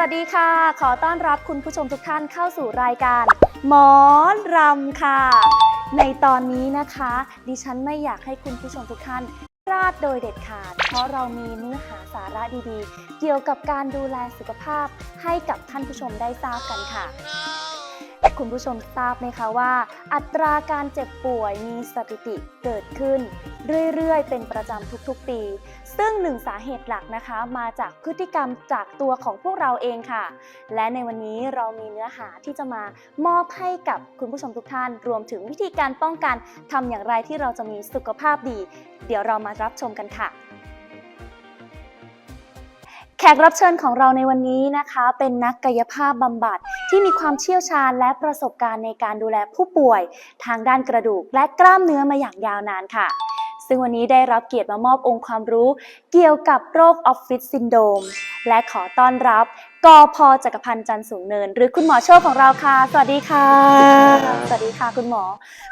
วัสดีค่ะ ขอต้อนรับคุณผู้ชมทุกท่านเข้าสู่รายการ หมอรำค่ะ ในตอนนี้นะคะ ดิฉันไม่อยากให้คุณผู้ชมทุกท่านพลาดโดยเด็ดขาด เพราะเรามีเนื้อหาสาระดีๆ เกี่ยวกับการดูแลสุขภาพให้กับท่านผู้ชมได้ทราบกันค่ะ คุณผู้ชมทราบไหมคะว่า อัตราการเจ็บป่วยมีสถิติเกิดขึ้น เรื่อย ๆ เป็นประจำทุกๆปี ซึ่งหนึ่งสาเหตุหลักนะคะ มาจากพฤติกรรมจากตัวของพวกเราเองค่ะ และในวันนี้เรามีเนื้อหาที่จะมามอบให้กับคุณผู้ชมทุกท่าน รวมถึงวิธีการป้องกันทำอย่างไรที่เราจะมีสุขภาพดี เดี๋ยวเรามารับชมกันค่ะ แขกรับเชิญของเราในวันนี้นะคะ เป็นนักกายภาพบำบัดที่มีความเชี่ยวชาญและประสบการณ์ในการดูแลผู้ป่วย ทางด้านกระดูกและกล้ามเนื้อมาอย่างยาวนานค่ะ ซึ่งวันนี้ได้รับเกียรติมามอบองค์ความรู้ เกี่ยวกับโรคออฟฟิศซินโดมและขอต้อนรับกอพจักรพันธ์จันสูงเนิน หรือคุณหมอโชคของเราค่ะ สวัสดีค่ะ ค่ะคุณหมอ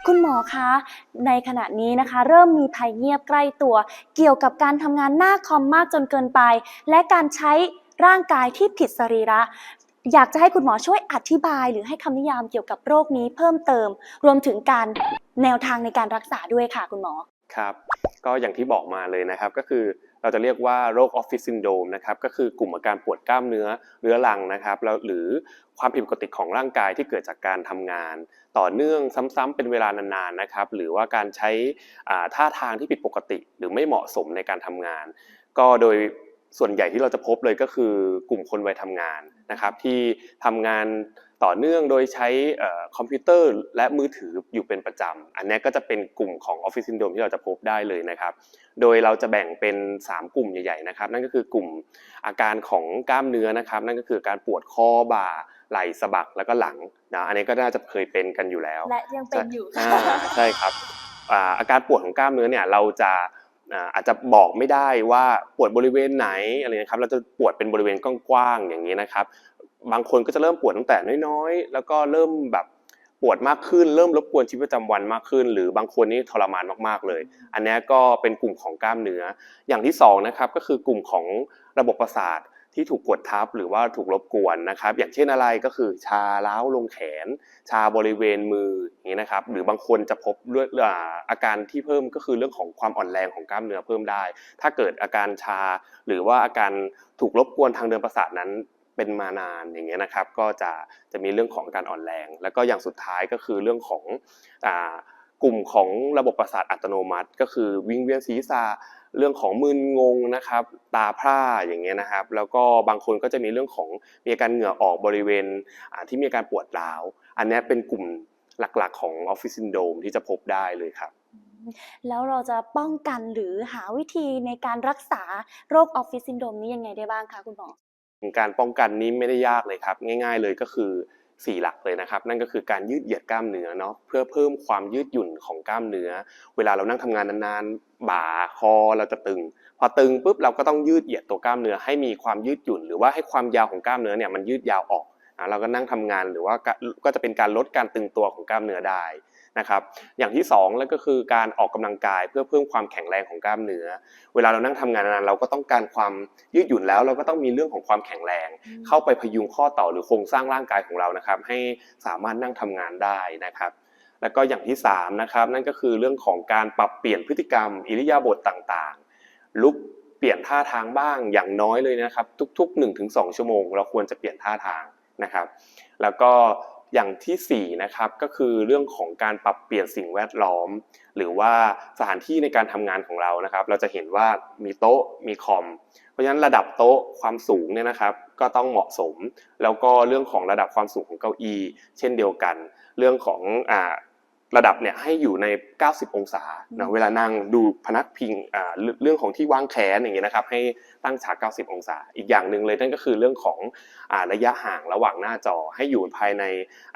คุณหมอคะในขณะนี้นะคะ เริ่มมีภัยเงียบใกล้ตัว เกี่ยวกับการทำงานหน้าคอมมากจนเกินไป และการใช้ร่างกายที่ผิดสรีระ อยากจะให้คุณหมอช่วยอธิบาย หรือให้คำนิยามเกี่ยวกับโรคนี้เพิ่มเติม รวมถึงการแนวทางในการรักษาด้วยค่ะคุณหมอ ครับ ก็อย่างที่บอกมาเลยนะครับก็คือ เราจะเรียกว่าโรคออฟฟิศซินโดมนะครับก็คือกลุ่มอาการปวดกล้ามเนื้อเรื้อรังนะครับแล้วหรือความผิดปกติของร่างกายที่เกิดจากการทำงาน ต่อเนื่องซ้ำๆเป็นเวลานานๆนะครับหรือว่าการใช้ท่าทางที่ผิดปกติ หรือไม่เหมาะสมในการทำงาน ก็โดยส่วนใหญ่ที่เราจะพบเลยก็คือกลุ่มคนวัยทำงานนะครับที่ทำงาน ต่อเนื่องโดยใช้เอ่อคอมพิวเตอร์และมือถืออยู่เป็นประจำ อันนี้ก็จะเป็นกลุ่มของออฟฟิศซินโดรมที่เราจะพบได้เลยนะครับ โดยเราจะแบ่งเป็น 3 กลุ่มใหญ่ ๆนะครับ นั่นก็คือกลุ่มอาการของกล้ามเนื้อนะครับ นั่นก็คือการปวดคอบ่าไหล่สะบักแล้วก็หลังนะอันนี้ก็น่าจะเคยเป็นกันอยู่แล้ว และยังเป็นอยู่อ่าใช่ครับอ่าอาการปวดของกล้ามเนื้อเนี่ยเราจะอ่าอาจจะบอกไม่ได้ว่าปวดบริเวณไหนอะไรนะครับ เราจะปวดเป็นบริเวณกว้างๆอย่างนี้นะครับ บางคนก็จะเริ่มปวดตั้งแต่น้อยๆ แล้วก็เริ่มแบบปวดมากขึ้น เริ่มรบกวนชีวิตประจำวันมากขึ้น หรือบางคนนี่ทรมานมากๆเลย อันนี้ก็เป็นกลุ่มของกล้ามเนื้อ อย่างที่สองนะครับก็คือกลุ่มของระบบประสาทที่ถูกกดทับหรือว่าถูกรบกวนนะครับ อย่างเช่นอะไรก็คือชาล้าวลงแขน ชาบริเวณมืออย่างนี้นะครับ หรือบางคนจะพบเรื่องอ่าอาการที่เพิ่มก็คือเรื่องของความอ่อนแรงของกล้ามเนื้อเพิ่มได้ ถ้าเกิดอาการชาหรือว่าอาการถูกรบกวนทางเดินประสาทนั้น เป็นมานานอย่างเงี้ยนะครับ ก็จะจะมีเรื่องของการอ่อนแรง แล้วก็อย่างสุดท้ายก็คือเรื่องของกลุ่มของระบบประสาทอัตโนมัติ ก็คือวิงเวียนศีรษะเรื่องของมึนงงนะครับ ตาพร่าอย่างเงี้ยนะครับ แล้วก็บางคนก็จะมีเรื่องของมีอาการเหงื่อออกบริเวณที่มีอาการปวดร้าว อันนี้เป็นกลุ่มหลักๆ ของออฟฟิศซินโดรมที่จะพบได้เลยครับแล้วเราจะป้องกันหรือหาวิธีในการรักษาโรคออฟฟิศซินโดรมนี้ยังไงได้บ้างคะคุณหมอ การป้องกันนี้ไม่ได้ยากเลยครับ ง่าย ๆ เลยก็คือ 4 หลักเลยนะครับ นั่นก็คือการยืดเหยียดกล้ามเนื้อเนาะเพื่อเพิ่มความยืดหยุ่นของกล้ามเนื้อ เวลาเรานั่งทำงานนานๆบ่าคอเราจะตึง พอตึงปุ๊บเราก็ต้องยืดเหยียดตัวกล้ามเนื้อให้มีความยืดหยุ่น หรือว่าให้ความยาวของกล้ามเนื้อเนี่ยมันยืดยาวออกอะเราก็นั่งทำงานหรือว่าก็ก็จะเป็นการลดการตึงตัวของกล้ามเนื้อได้ นะครับอย่างที่สองแล้วก็คือการออกกำลังกายเพื่อเพิ่มความแข็งแรงของกล้ามเนื้อ เวลาเรานั่งทำงานนานๆเราก็ต้องการความยืดหยุ่นแล้ว เราก็ต้องมีเรื่องของความแข็งแรง เข้าไปพยุงข้อต่อหรือโครงสร้างร่างกายของเรานะครับให้สามารถนั่งทำงานได้นะครับแล้วก็อย่างที่สามนะครับนั่นก็คือเรื่องของการปรับเปลี่ยนพฤติกรรม อิริยาบถต่างๆ ลุกเปลี่ยนท่าทางบ้างอย่างน้อยเลยนะครับ ทุก ๆ 1-2 ชั่วโมง เราควรจะเปลี่ยนท่าทางนะครับ แล้วก็ อย่างที่สี่นะครับก็คือเรื่องของการปรับเปลี่ยนสิ่งแวดล้อม หรือว่าสถานที่ในการทำงานของเรานะครับ เราจะเห็นว่ามีโต๊ะมีคอม เพราะฉะนั้นระดับโต๊ะความสูงเนี่ยนะครับ ก็ต้องเหมาะสม แล้วก็เรื่องของระดับความสูงของเก้าอี้ เช่นเดียวกัน เรื่องของอ่า ระดับเนี่ยให้อยู่ใน 90 องศาอืนะมเวลานั่งดูพนักพิงอ่าเรื่องเรื่องของที่วางแขนอย่างเงี้ยนะครับให้ตั้งฉาก 90 องศา อีกอย่างหนึ่งเลยนั่นก็คือเรื่องของอ่าระยะห่างระหว่างหน้าจอให้อยู่ภายใน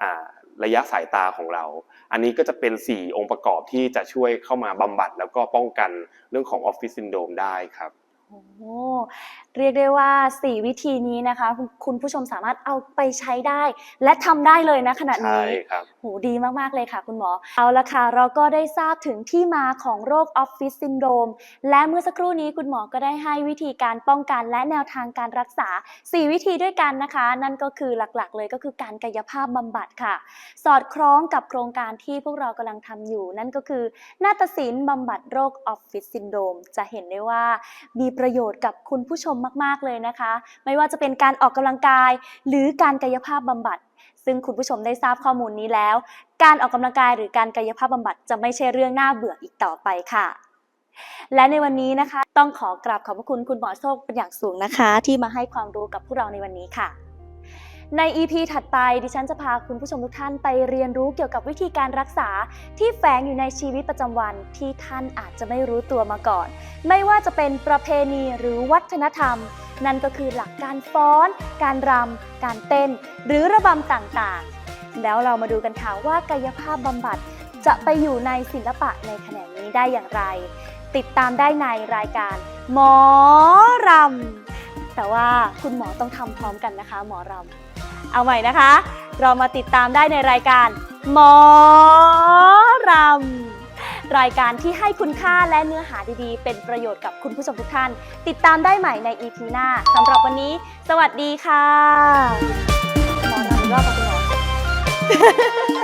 อ่าระยะสายตาของเรา อันนี้ก็จะเป็น 4 องค์ประกอบที่จะช่วยเข้ามาบำบัดแล้วก็ป้องกันเรื่องของออฟฟิศซินโดรมได้ครับโอ้เรียกได้ว่า 4 วิธีนี้นะคะคุณคุณผู้ชมสามารถเอาไปใช้ได้ และทำได้เลยนะขณะใช่นี้ครับโหดีมาก ๆ เลยค่ะ คุณหมอ เอาละค่ะ เราก็ได้ทราบถึงที่มาของโรคออฟฟิศซินโดรมและเมื่อสักครู่นี้คุณหมอก็ได้ให้วิธีการป้องกันและแนวทางการรักษา 4 วิธีด้วยกันนะคะ นั่นก็คือหลักๆ เลยก็คือการกายภาพบำบัดค่ะ สอดคล้องกับโครงการที่พวกเรากำลังทำอยู่ นั่นก็คือนาฏศิลป์บำบัดโรคออฟฟิศซินโดรมจะเห็นได้ว่ามีประโยชน์กับคุณผู้ชมมาก ๆ เลยนะคะ ไม่ว่าจะเป็นการออกกำลังกาย หรือการกายภาพบำบัด ซึ่งคุณผู้ชมได้ทราบข้อมูลนี้แล้ว การออกกำลังกายหรือการกายภาพบำบัดจะไม่ใช่เรื่องน่าเบื่ออีกต่อไปค่ะ และในวันนี้นะคะ ต้องขอกราบขอบพระคุณคุณหมอโชคเป็นอย่างสูงนะคะ ที่มาให้ความรู้กับพวกเราในวันนี้ค่ะใน EP ถัดไปดิฉันจะพาคุณผู้ชมทุกท่านไปเรียนรู้เกี่ยวกับวิธีการรักษาที่แฝงอยู่ในชีวิตประจำวันที่ท่านอาจจะไม่รู้ตัวมาก่อน ไม่ว่าจะเป็นประเพณีหรือวัฒนธรรม นั่นก็คือหลักการฟ้อน การรำ การเต้น หรือระบำต่างๆ แล้วเรามาดูกันค่ะว่ากายภาพบำบัดจะไปอยู่ในศิลปะในแขนงนี้ได้อย่างไร ติดตามได้ในรายการ หมอรำแต่ว่าคุณหมอต้องทำพร้อมกันนะคะ หมอรำเอาใหม่นะคะ เรามาติดตามได้ในรายการ หมอ รายการที่ให้คุณค่าและเนื้อหาดีๆ เป็นประโยชน์กับคุณผู้ชมทุกท่าน ติดตามได้ใหม่ใน EP หน้าสำหรับวันนี้ สวัสดีค่ะหมอนำรอบคุณหมอ